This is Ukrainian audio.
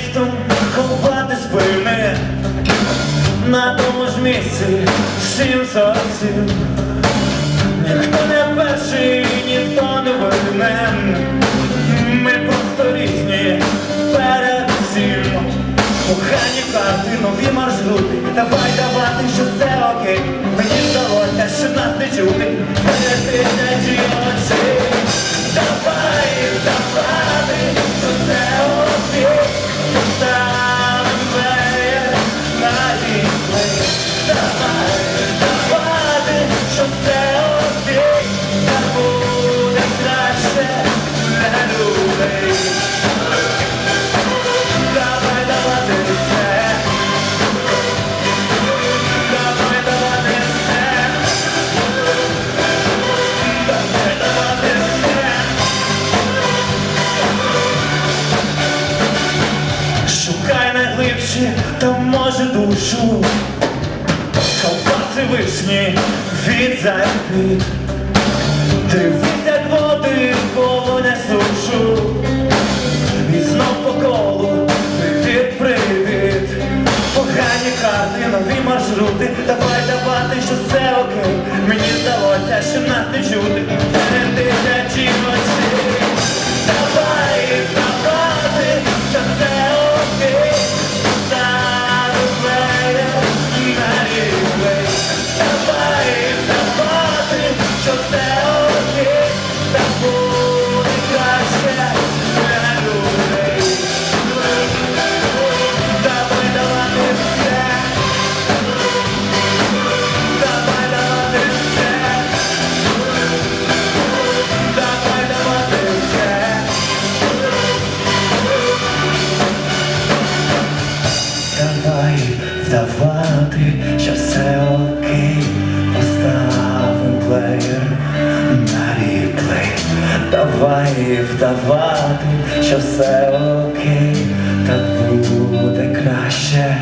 містом ховати спини на тому ж місці всім зовсім Ніхто не перший, ніхто не винен Ми просто різні перед всім. Погані карти, нові маршрути. Давай давати, що все окей. Мені здалося, що нас не чути може душу. Ковбаси вишні від запит Дивись, як води повоня сушу. І знов по колу привіт, привіт. Погані карти, нові маршрути. Давай давати, що все окей. Мені здалося, що нас не чути Давай вдавати, що все окей. Поставим плеєр на ріплей. Давай вдавати, що все окей. Так буде краще